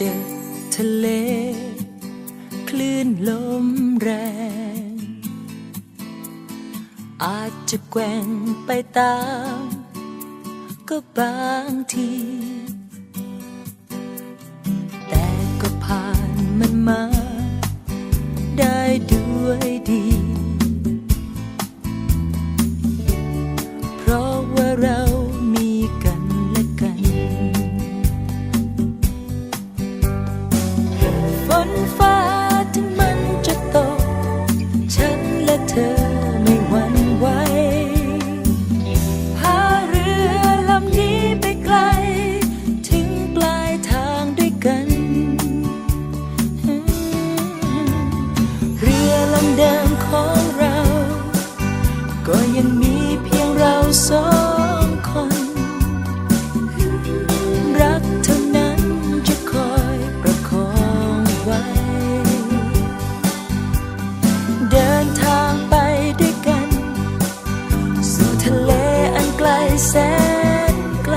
เจอทะเล คลื่นลมแรง อาจจะแกว่งไปตาม ก็บางที แต่ก็ผ่านมันมา ได้ด้วยดี แสนไกล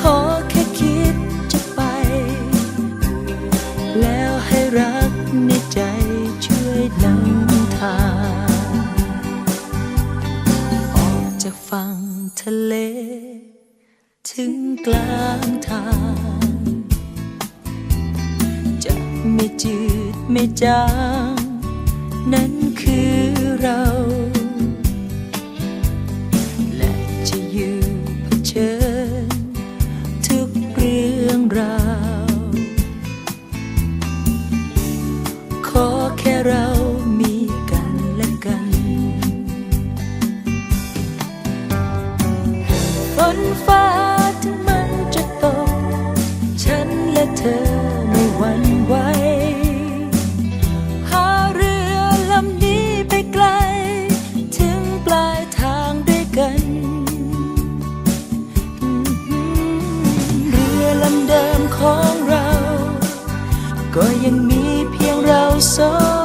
ขอแค่คิดจะไป แล้วให้รักในใจช่วยนำทาง ออกจากฝั่งทะเล ถึงกลางทาง จะไม่จืดไม่จาง นั่นคือเรา รื่องรา ขอแค่เรามีกันและกันฝนฟ้าำเดิมของเรา ก็ยังมีเพียงเราสอง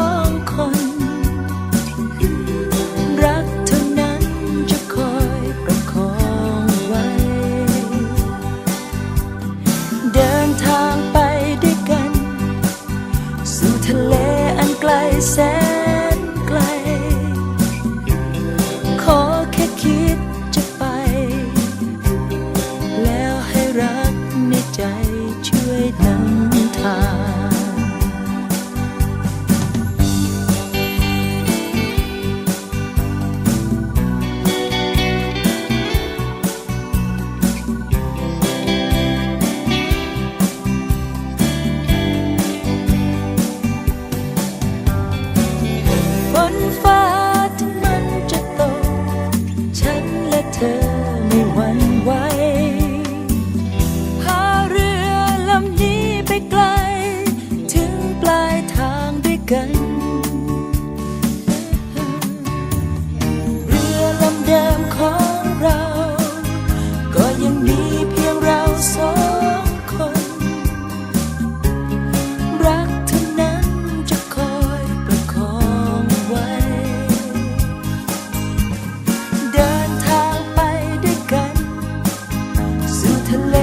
ทะเล